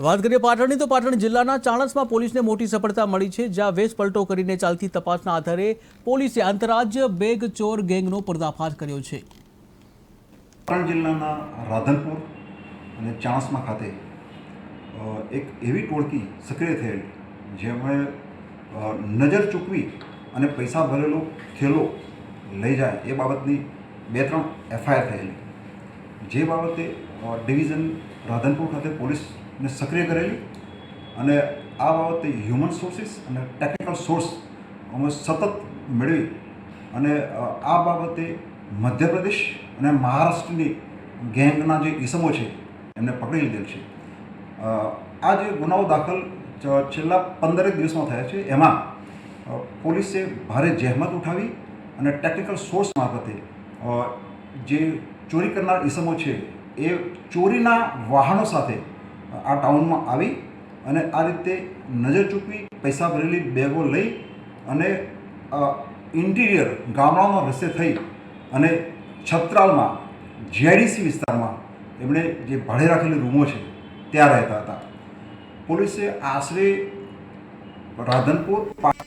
વાત કરીએ પાટણની, તો પાટણ જિલ્લાના ચાણસમાં પોલીસને મોટી સફળતા મળી છે, જ્યાં વેશ પલટો કરીને ચાલતી તપાસના આધારે પોલીસે આંતરરાજ્ય બેગ ચોર ગેંગનો પર્દાફાશ કર્યો છે. પાટણ જિલ્લાના રાધનપુર અને ચાણસમા ખાતે એક એવી ટોળકી સક્રિય થયેલ, જેમણે નજર ચૂકવી અને પૈસા ભરેલો થેલો લઈ જાય એ બાબતની બે ત્રણ એફઆઈઆર થયેલી. જે બાબતે ડિવિઝન રાધનપુર ખાતે પોલીસને સક્રિય કરેલી. અને આ બાબતે હ્યુમન સોર્સિસ અને ટેકનિકલ સોર્સ અમે સતત મેળવી. અને આ બાબતે મધ્યપ્રદેશ અને મહારાષ્ટ્રની ગેંગના જે ઈસમો છે, એમને પકડી લીધેલ છે. આ જે ગુનાઓ દાખલ છેલ્લા પંદરેક દિવસમાં થયા છે, એમાં પોલીસે ભારે જહેમત ઉઠાવી અને ટેકનિકલ સોર્સ મારફતે જે ચોરી કરનાર ઈસમો છે, એ ચોરીના વાહનો સાથે આ ટાઉનમાં આવી અને આ રીતે નજર ચૂકવી પૈસા ભરેલી બેગો લઈ અને ઇન્ટિરિયર ગામડાનો રસ્તે થઈ અને છત્રાલમાં જીઆઈડીસી વિસ્તારમાં એમણે જે ભાડે રાખેલી રૂમો છે ત્યાં રહેતા હતા. પોલીસે આશરે રાધનપુર